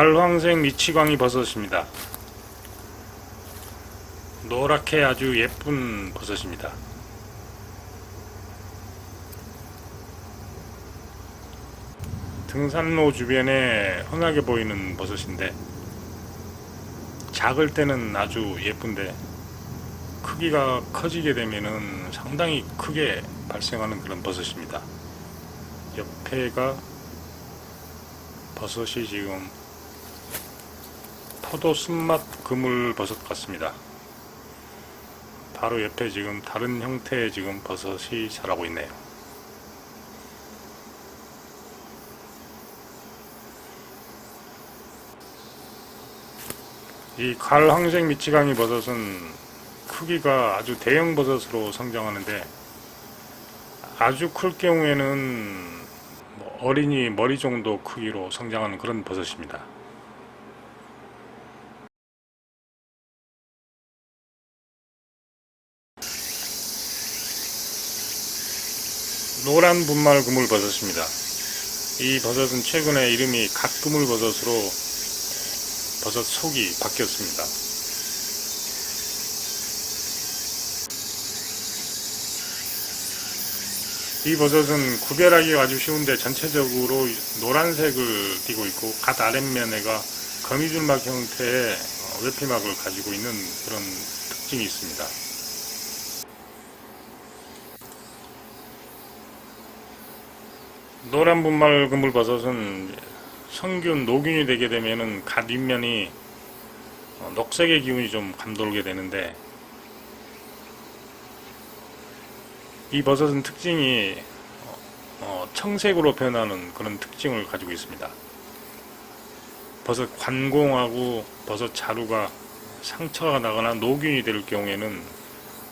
갈황색 미치광이 버섯입니다. 노랗게 아주 예쁜 버섯입니다. 등산로 주변에 흔하게 보이는 버섯인데 작을 때는 아주 예쁜데 크기가 커지게 되면은 상당히 크게 발생하는 그런 버섯입니다. 옆에가 버섯이 지금 포도 쓴맛 그물 버섯 같습니다. 바로 옆에 지금 다른 형태의 지금 버섯이 자라고 있네요. 이 갈황색 미치광이 버섯은 크기가 아주 대형 버섯으로 성장하는데 아주 클 경우에는 뭐 어린이 머리 정도 크기로 성장하는 그런 버섯입니다. 노란 분말 그물 버섯입니다. 이 버섯은 최근에 이름이 갓그물 버섯으로 버섯 속이 바뀌었습니다. 이 버섯은 구별하기가 아주 쉬운데 전체적으로 노란색을 띠고 있고 갓 아랫면에가 거미줄막 형태의 어, 외피막을 가지고 있는 그런 특징이 있습니다. 노란 분말 그물버섯은 성균 노균이 되게 되면은 갓 윗면이 어, 녹색의 기운이 좀 감돌게 되는데 이 버섯은 특징이 어, 어, 청색으로 변하는 그런 특징을 가지고 있습니다. 버섯 관공하고 버섯 자루가 상처가 나거나 노균이 될 경우에는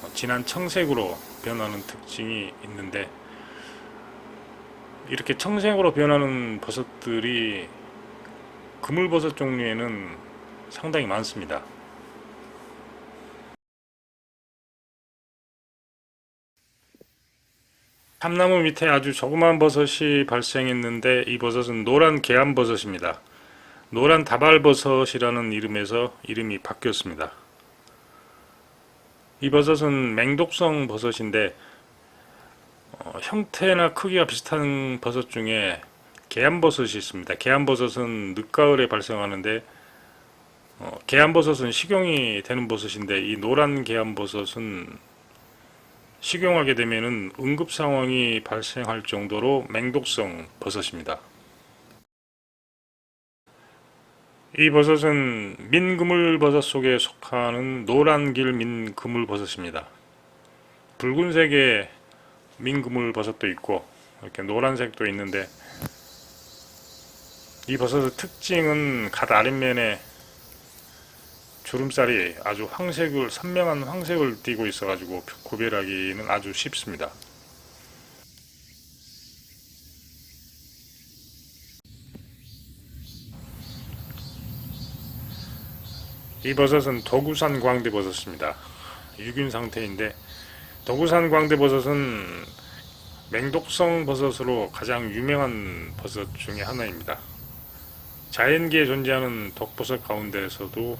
어, 진한 청색으로 변하는 특징이 있는데 이렇게 청색으로 변하는 버섯들이 그물버섯 종류에는 상당히 많습니다. 참나무 밑에 아주 조그만 버섯이 발생했는데 이 버섯은 노란 계암버섯입니다. 노란 다발버섯이라는 이름에서 이름이 바뀌었습니다. 이 버섯은 맹독성 버섯인데 어, 형태나 크기가 비슷한 버섯 중에 계암버섯이 있습니다. 계암버섯은 늦가을에 발생하는데 어, 계암버섯은 식용이 되는 버섯인데 이 노란 계암버섯은 식용하게 되면은 응급 상황이 발생할 정도로 맹독성 버섯입니다. 이 버섯은 민그물버섯 속에 속하는 노란길 민그물버섯입니다. 붉은색의 민그물 버섯도 있고 이렇게 노란색도 있는데 이 버섯의 특징은 갓 아랫면에 주름살이 아주 황색을 선명한 황색을 띠고 있어 가지고 구별하기는 아주 쉽습니다. 이 버섯은 도구산 광대버섯입니다. 유균 상태인데 도구산 광대버섯은 맹독성 버섯으로 가장 유명한 버섯 중에 하나입니다. 자연계에 존재하는 독버섯 가운데에서도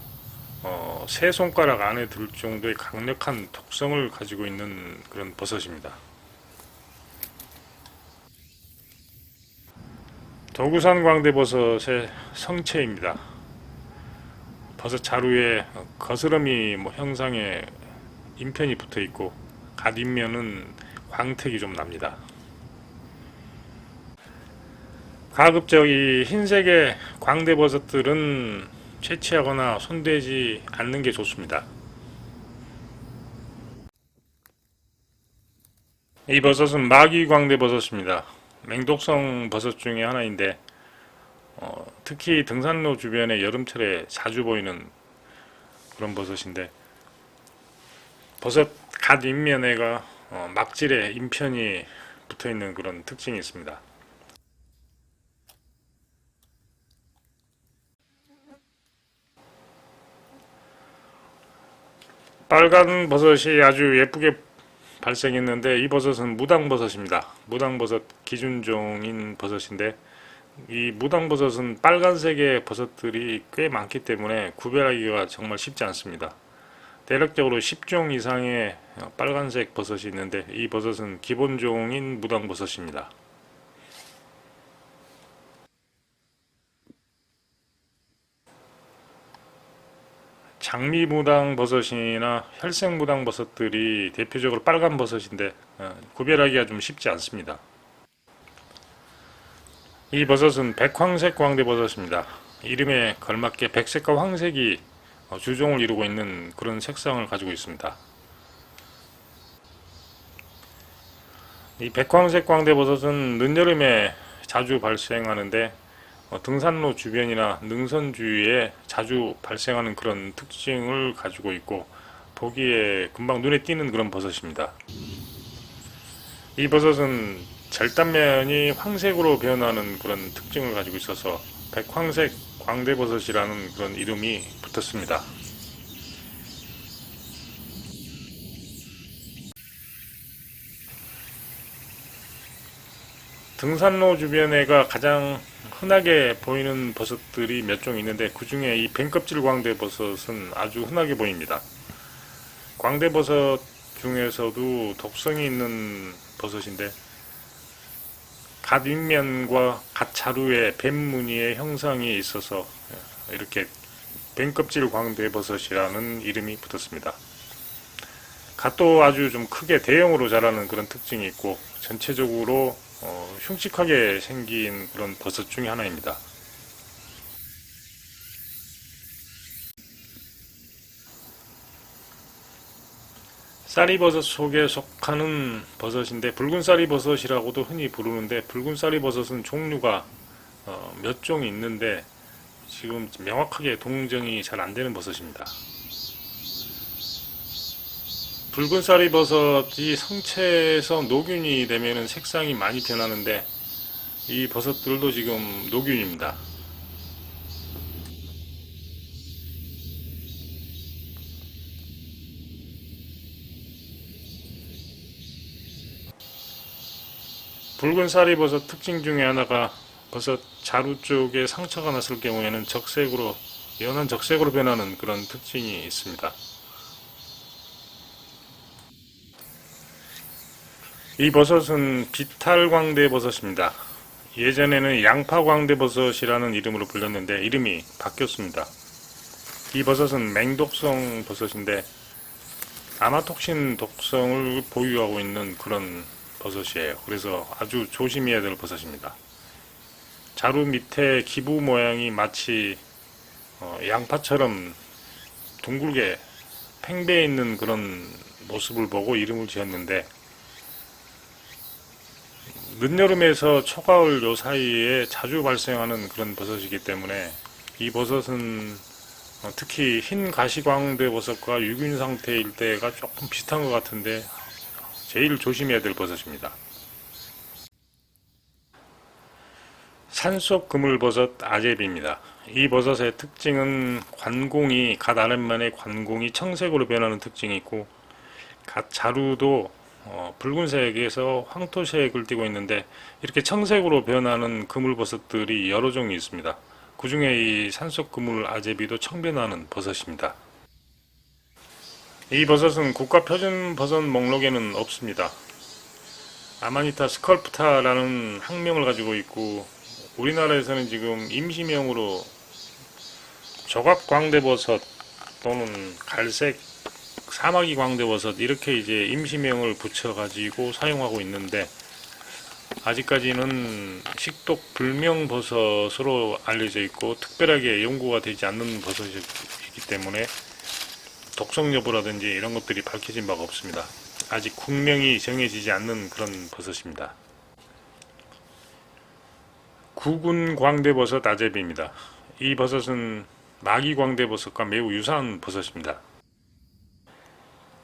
어, 세 손가락 안에 들 정도의 강력한 독성을 가지고 있는 그런 버섯입니다. 도구산 광대버섯의 성체입니다. 버섯 자루에 거스름이 뭐 형상의 인편이 붙어 있고 갓인면은 광택이 좀 납니다. 가급적 이 흰색의 광대버섯들은 채취하거나 손대지 않는 게 좋습니다. 이 버섯은 마귀 광대버섯입니다. 맹독성 버섯 중에 하나인데 어, 특히 등산로 주변에 여름철에 자주 보이는 그런 버섯인데 버섯 갓 윗면에가 어, 막질에 인편이 붙어 있는 그런 특징이 있습니다. 빨간 버섯이 아주 예쁘게 발생했는데 이 버섯은 무당버섯입니다. 무당버섯 기준종인 버섯인데 이 무당버섯은 빨간색의 버섯들이 꽤 많기 때문에 구별하기가 정말 쉽지 않습니다. 대략적으로 10종 이상의 빨간색 버섯이 있는데 이 버섯은 기본종인 무당버섯입니다. 장미무당 버섯이나 혈색무당 버섯들이 대표적으로 빨간 버섯인데 어, 구별하기가 좀 쉽지 않습니다. 이 버섯은 백황색 광대버섯입니다. 이름에 걸맞게 백색과 황색이 어, 주종을 이루고 있는 그런 색상을 가지고 있습니다. 이 백황색 광대버섯은 늦여름에 자주 발생하는데 어, 등산로 주변이나 능선 주위에 자주 발생하는 그런 특징을 가지고 있고 보기에 금방 눈에 띄는 그런 버섯입니다. 이 버섯은 절단면이 황색으로 변하는 그런 특징을 가지고 있어서 백황색 광대버섯이라는 그런 이름이 붙었습니다. 등산로 주변에가 가장 흔하게 보이는 버섯들이 몇 종 있는데 그 중에 이 뱀껍질 광대버섯은 아주 흔하게 보입니다. 광대버섯 중에서도 독성이 있는 버섯인데 갓 윗면과 갓 자루에 뱀 무늬의 형상이 있어서 이렇게 뱀껍질 광대버섯이라는 이름이 붙었습니다. 갓도 아주 좀 크게 대형으로 자라는 그런 특징이 있고 전체적으로 어, 흉측하게 생긴 그런 버섯 중에 하나입니다. 쌀이버섯 속에 속하는 버섯인데 붉은 쌀이버섯이라고도 흔히 부르는데 붉은 쌀이버섯은 종류가 어, 몇 종이 있는데 지금 명확하게 동정이 잘 안 되는 버섯입니다. 붉은 쌀이버섯이 성체에서 녹균이 되면 색상이 많이 변하는데 이 버섯들도 지금 녹균입니다. 붉은 쌀이버섯 특징 중에 하나가 버섯 자루 쪽에 상처가 났을 경우에는 적색으로 연한 적색으로 변하는 그런 특징이 있습니다. 이 버섯은 비탈광대 버섯입니다. 예전에는 양파광대 버섯이라는 이름으로 불렸는데 이름이 바뀌었습니다. 이 버섯은 맹독성 버섯인데 아마톡신 독성을 보유하고 있는 그런 버섯이에요. 그래서 아주 조심해야 될 버섯입니다. 자루 밑에 기부 모양이 마치 어, 양파처럼 둥글게 팽배해 있는 그런 모습을 보고 이름을 지었는데 늦여름에서 초가을 요 사이에 자주 발생하는 그런 버섯이기 때문에 이 버섯은 어, 특히 흰 가시광대 버섯과 유균 상태일 때가 조금 비슷한 것 같은데 제일 조심해야 될 버섯입니다. 산속 그물버섯 아제비입니다. 이 버섯의 특징은 관공이 갓 아랫면의 관공이 청색으로 변하는 특징이 있고 갓 자루도 어, 붉은색에서 황토색을 띠고 있는데 이렇게 청색으로 변하는 그물버섯들이 여러 종이 있습니다. 그 중에 이 산속 그물 아제비도 청변하는 버섯입니다. 이 버섯은 국가 표준 버섯 목록에는 없습니다. 아마니타 스컬프타라는 학명을 가지고 있고 우리나라에서는 지금 임시명으로 조각 광대버섯 또는 갈색 사마귀 광대버섯 이렇게 이제 임시명을 붙여가지고 사용하고 있는데 아직까지는 식독 불명 버섯으로 알려져 있고 특별하게 연구가 되지 않는 버섯이기 때문에 독성 여부라든지 이런 것들이 밝혀진 바가 없습니다. 아직 국명이 정해지지 않는 그런 버섯입니다. 구군 광대버섯 아제비입니다. 이 버섯은 마기 광대버섯과 매우 유사한 버섯입니다.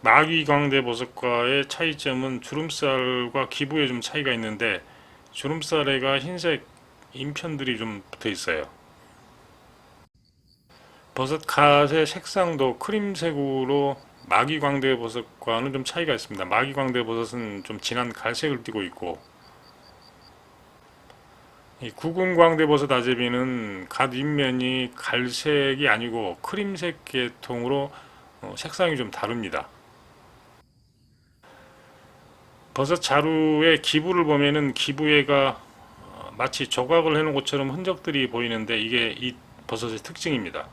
마기 광대버섯과의 차이점은 주름살과 기부에 좀 차이가 있는데 주름살에가 흰색 인편들이 좀 붙어 있어요. 버섯 갓의 색상도 크림색으로 마기광대 버섯과는 좀 차이가 있습니다. 마기광대 버섯은 좀 진한 갈색을 띠고 있고 이 구근 광대 버섯 아제비는 갓 윗면이 갈색이 아니고 크림색 계통으로 어, 색상이 좀 다릅니다. 버섯 자루의 기부를 보면은 기부에가 어, 마치 조각을 해놓은 것처럼 흔적들이 보이는데 이게 이 버섯의 특징입니다.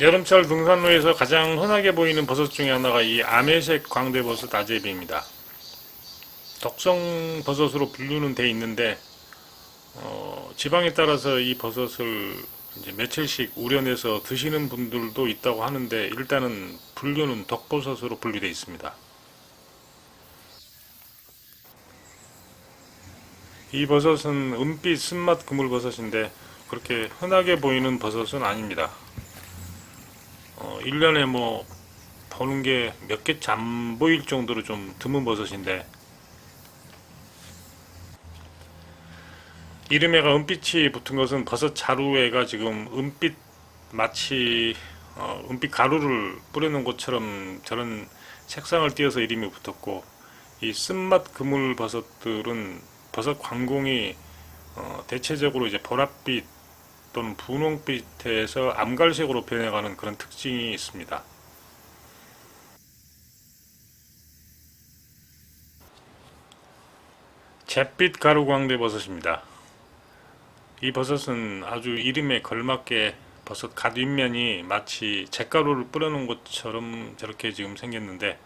여름철 등산로에서 가장 흔하게 보이는 버섯 중에 하나가 이 아메색 광대버섯 아제비입니다. 독성 버섯으로 분류는 돼 있는데 어, 지방에 따라서 이 버섯을 이제 며칠씩 우려내서 드시는 분들도 있다고 하는데 일단은 분류는 독버섯으로 분류되어 있습니다. 이 버섯은 은빛 쓴맛 그물버섯인데 그렇게 흔하게 보이는 버섯은 아닙니다. 어, 1년에 뭐 보는 게 몇개안 보일 정도로 좀 드문 버섯인데. 이름에가 은빛이 붙은 것은 버섯 자루에가 지금 은빛 마치 어, 은빛 가루를 뿌려놓은 것처럼 저런 색상을 띄어서 이름이 붙었고 이 쓴맛 그물 버섯들은 버섯 광공이 어, 대체적으로 이제 보랏빛 또는 분홍빛에서 암갈색으로 변해가는 그런 특징이 있습니다. 잿빛 가루광대 버섯입니다. 이 버섯은 아주 이름에 걸맞게 버섯 갓 윗면이 마치 잿가루를 뿌려놓은 것처럼 저렇게 지금 생겼는데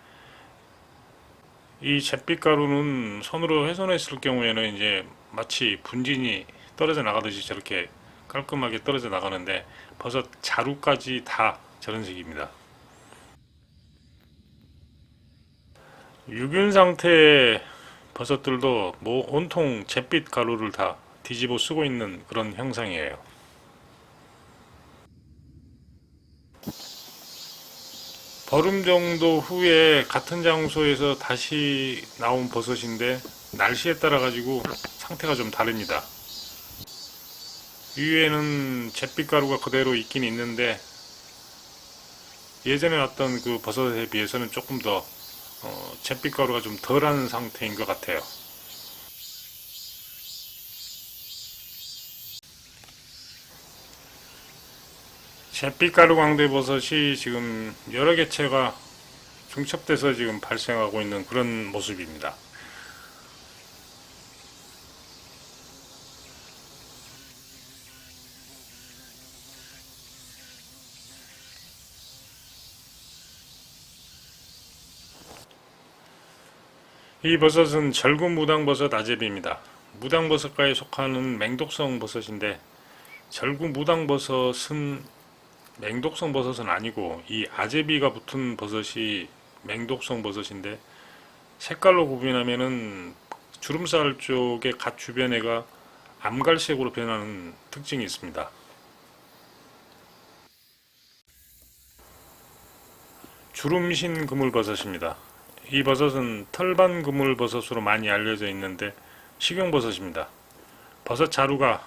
이 잿빛 가루는 손으로 훼손했을 경우에는 이제 마치 분진이 떨어져 나가듯이 저렇게 깔끔하게 떨어져 나가는데 버섯 자루까지 다 저런 식입니다. 유균 상태의 버섯들도 뭐 온통 잿빛 가루를 다 뒤집어 쓰고 있는 그런 형상이에요. 보름 정도 후에 같은 장소에서 다시 나온 버섯인데 날씨에 따라 가지고 상태가 좀 다릅니다. 위에는 잿빛 가루가 그대로 있긴 있는데 예전에 왔던 그 버섯에 비해서는 조금 더 어, 잿빛 가루가 좀 덜한 상태인 것 같아요. 잿빛 가루 광대버섯이 지금 여러 개체가 중첩돼서 지금 발생하고 있는 그런 모습입니다. 이 버섯은 절구 무당버섯 아제비입니다. 무당버섯과에 속하는 맹독성 버섯인데 절구 무당버섯은 맹독성 버섯은 아니고 이 아제비가 붙은 버섯이 맹독성 버섯인데 색깔로 구분하면은 주름살 쪽의 갓 주변에가 암갈색으로 변하는 특징이 있습니다. 주름신 그물버섯입니다. 이 버섯은 털반 그물 버섯으로 많이 알려져 있는데 식용버섯입니다. 버섯 자루가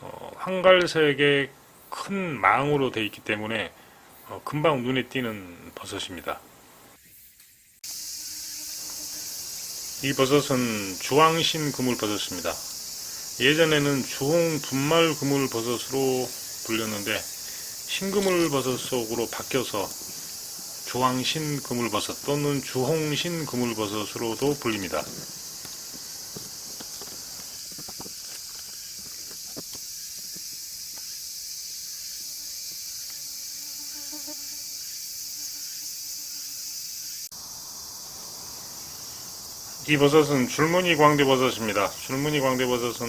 어, 황갈색의 큰 망으로 되어 있기 때문에 어, 금방 눈에 띄는 버섯입니다. 이 버섯은 주황신 그물버섯입니다. 예전에는 주홍 분말 그물버섯으로 불렸는데 흰그물버섯 속으로 바뀌어서 주황신 그물버섯 또는 주홍신 그물버섯으로도 불립니다. 이 버섯은 줄무늬 광대버섯입니다. 줄무늬 광대버섯은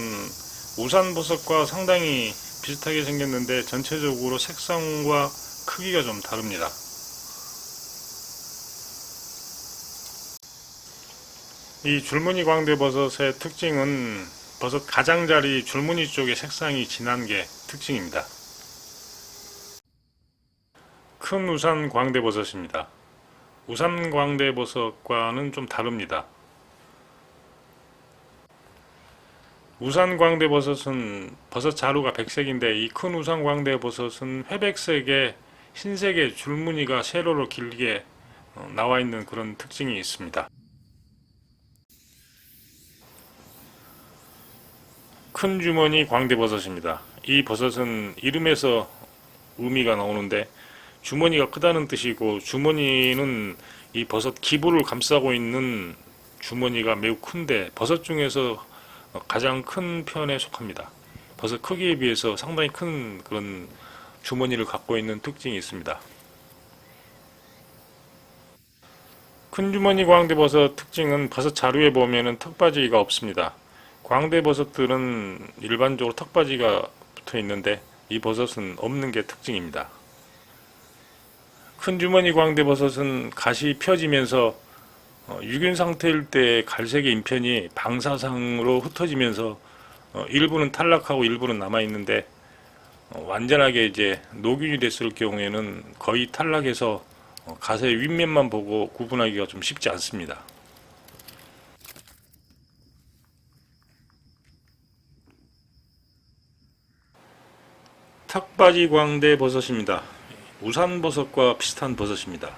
우산버섯과 상당히 비슷하게 생겼는데 전체적으로 색상과 크기가 좀 다릅니다. 이 줄무늬 광대버섯의 특징은 버섯 가장자리 줄무늬 쪽의 색상이 진한 게 특징입니다. 큰 우산 광대버섯입니다. 우산 광대버섯과는 좀 다릅니다. 우산 광대버섯은 버섯 자루가 백색인데 이 큰 우산 광대버섯은 회백색에 흰색의 줄무늬가 세로로 길게 어, 나와 있는 그런 특징이 있습니다. 큰 주머니 광대버섯입니다. 이 버섯은 이름에서 의미가 나오는데 주머니가 크다는 뜻이고 주머니는 이 버섯 기부를 감싸고 있는 주머니가 매우 큰데 버섯 중에서 가장 큰 편에 속합니다. 버섯 크기에 비해서 상당히 큰 그런 주머니를 갖고 있는 특징이 있습니다. 큰 주머니 광대버섯 특징은 버섯 자루에 보면은 턱받이가 없습니다. 광대 버섯들은 일반적으로 턱받이가 붙어 있는데 이 버섯은 없는 게 특징입니다. 큰 주머니 광대 버섯은 가시 펴지면서 어, 유균 상태일 때 갈색의 인편이 방사상으로 흩어지면서 어, 일부는 탈락하고 일부는 남아 있는데 어, 완전하게 이제 노균이 됐을 경우에는 거의 탈락해서 어, 가세의 윗면만 보고 구분하기가 좀 쉽지 않습니다. 턱받이 광대 버섯입니다. 우산 버섯과 비슷한 버섯입니다.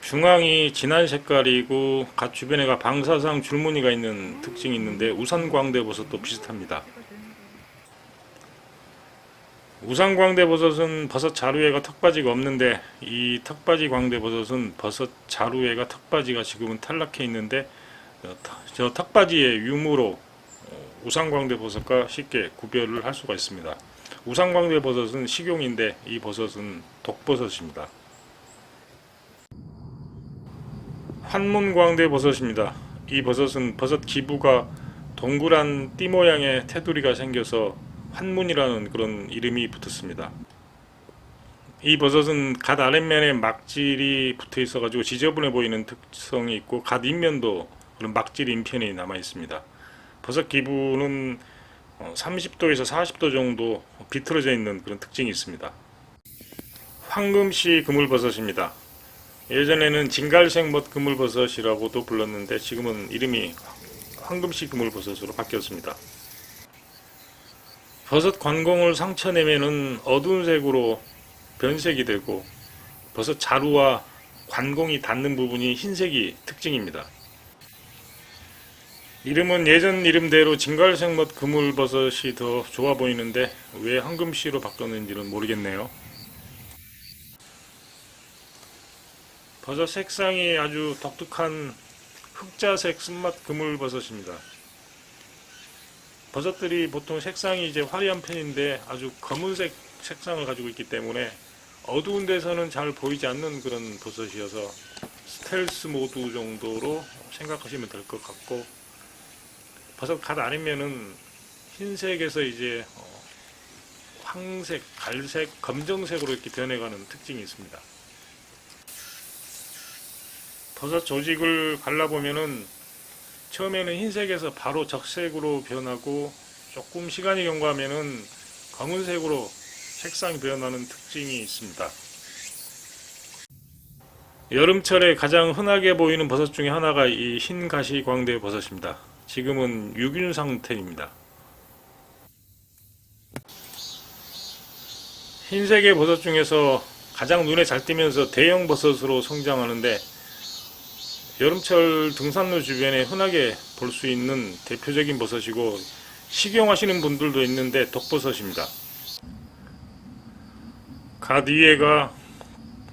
중앙이 진한 색깔이고 갓 주변에가 방사상 줄무늬가 있는 특징이 있는데 우산 광대 버섯도 비슷합니다. 우산 광대 버섯은 버섯 자루에가 턱받이가 없는데 이 턱받이 광대 버섯은 버섯 자루에가 턱받이가 지금은 탈락해 있는데 저 턱받이의 유무로 어, 우산 광대 버섯과 쉽게 구별을 할 수가 있습니다. 우산 광대 버섯은 식용인데 이 버섯은 독버섯입니다. 한문 광대 버섯입니다. 이 버섯은 버섯 기부가 동그란 띠 모양의 테두리가 생겨서 환문이라는 그런 이름이 붙었습니다. 이 버섯은 갓 아랫면에 막질이 붙어 있어 가지고 지저분해 보이는 특성이 있고 갓 윗면도 그런 막질 인편이 남아 있습니다. 버섯 기부는 30도에서 40도 정도 비틀어져 있는 그런 특징이 있습니다. 황금씨 그물버섯입니다. 예전에는 진갈색 멋 그물버섯이라고도 불렀는데 지금은 이름이 황금씨 그물버섯으로 바뀌었습니다. 버섯 관공을 상처내면은 어두운 색으로 변색이 되고 버섯 자루와 관공이 닿는 부분이 흰색이 특징입니다. 이름은 예전 이름대로 진갈색 멋 그물버섯이 더 좋아 보이는데 왜 황금씨로 바뀌었는지는 모르겠네요. 버섯 색상이 아주 독특한 흑자색 쓴맛 그물버섯입니다. 버섯들이 보통 색상이 이제 화려한 편인데 아주 검은색 색상을 가지고 있기 때문에 어두운 데서는 잘 보이지 않는 그런 버섯이어서 스텔스 모드 정도로 생각하시면 될 것 같고 버섯 갓 아니면은 흰색에서 이제 어, 황색, 갈색, 검정색으로 이렇게 변해가는 특징이 있습니다. 버섯 조직을 갈라보면은 처음에는 흰색에서 바로 적색으로 변하고 조금 시간이 경과하면은 검은색으로 색상이 변하는 특징이 있습니다. 여름철에 가장 흔하게 보이는 버섯 중에 하나가 이 흰 가시 광대 버섯입니다. 지금은 유균 상태입니다. 흰색의 버섯 중에서 가장 눈에 잘 띄면서 대형 버섯으로 성장하는데 여름철 등산로 주변에 흔하게 볼 수 있는 대표적인 버섯이고 식용하시는 분들도 있는데 독버섯입니다. 갓 위에가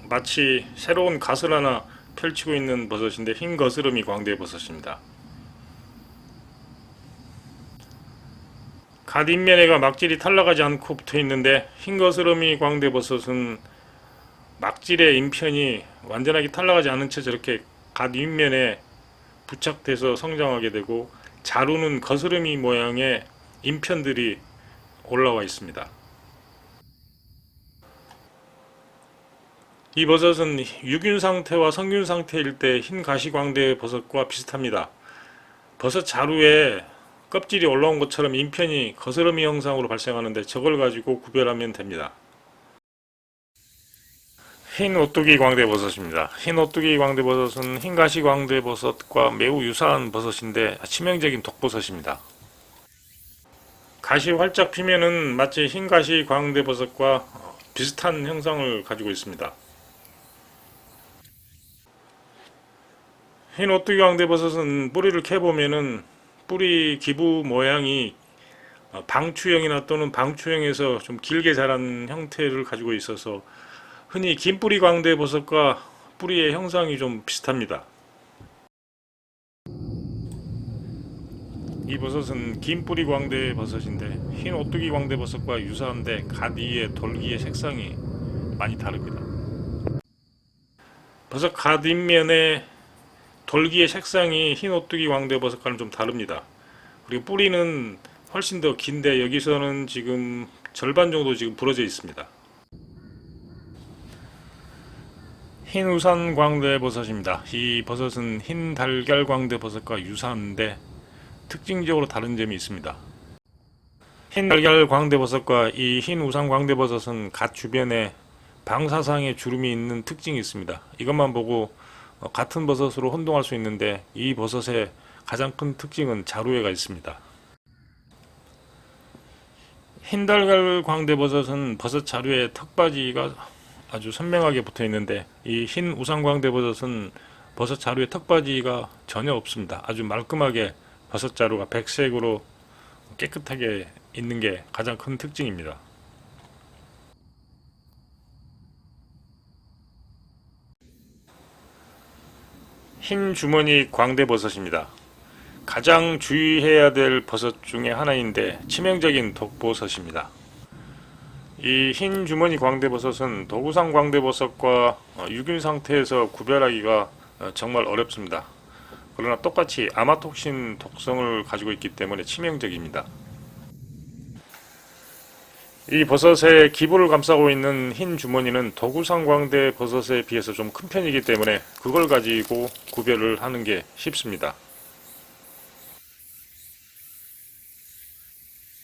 마치 새로운 갓을 하나 펼치고 있는 버섯인데 흰 거스름이 광대 버섯입니다. 갓 윗면에가 막질이 탈락하지 않고 붙어 있는데 흰 거스름이 광대 버섯은 막질의 인편이 완전하게 탈락하지 않은 채 저렇게 갓 윗면에 부착돼서 성장하게 되고 자루는 거스름이 모양의 인편들이 올라와 있습니다. 이 버섯은 유균 상태와 성균 상태일 때 흰 가시광대 버섯과 비슷합니다. 버섯 자루에 껍질이 올라온 것처럼 인편이 거스름이 형상으로 발생하는데 저걸 가지고 구별하면 됩니다. 흰 오뚜기 광대버섯입니다. 흰 오뚜기 광대버섯은 흰 가시 광대버섯과 매우 유사한 버섯인데 치명적인 독버섯입니다. 가시 활짝 피면은 마치 흰 가시 광대버섯과 비슷한 형상을 가지고 있습니다. 흰 오뚜기 광대버섯은 뿌리를 캐보면은 뿌리 기부 모양이 어, 방추형이나 또는 방추형에서 좀 길게 자란 형태를 가지고 있어서 흔히 긴 뿌리 광대 버섯과 뿌리의 형상이 좀 비슷합니다. 이 버섯은 긴 뿌리 광대 버섯인데 흰 오뚜기 광대 버섯과 유사한데 가디의 돌기의 색상이 많이 다릅니다. 버섯 가뒷면의 돌기의 색상이 흰 오뚜기 광대 버섯과는 좀 다릅니다. 그리고 뿌리는 훨씬 더 긴데 여기서는 지금 절반 정도 지금 부러져 있습니다. 흰 우산 광대 버섯입니다. 이 버섯은 흰 달걀 광대 버섯과 유사한데 특징적으로 다른 점이 있습니다. 흰 달걀 광대 버섯과 이 흰 우산 광대 버섯은 갓 주변에 방사상의 주름이 있는 특징이 있습니다. 이것만 보고 어, 같은 버섯으로 혼동할 수 있는데 이 버섯의 가장 큰 특징은 자루에가 있습니다. 흰달걀 광대버섯은 버섯 자루에 턱받이가 아주 선명하게 붙어 있는데 이 흰 우상광대버섯은 버섯 자루에 턱받이가 전혀 없습니다. 아주 말끔하게 버섯 자루가 백색으로 깨끗하게 있는 게 가장 큰 특징입니다. 흰 주머니 광대버섯입니다. 가장 주의해야 될 버섯 중에 하나인데 치명적인 독버섯입니다. 이 흰 주머니 광대버섯은 도구상 광대버섯과 어, 유균 상태에서 구별하기가 어, 정말 어렵습니다. 그러나 똑같이 아마톡신 독성을 가지고 있기 때문에 치명적입니다. 이 버섯의 기부를 감싸고 있는 흰 주머니는 도구상 광대 버섯에 비해서 좀 큰 편이기 때문에 그걸 가지고 구별을 하는 게 쉽습니다.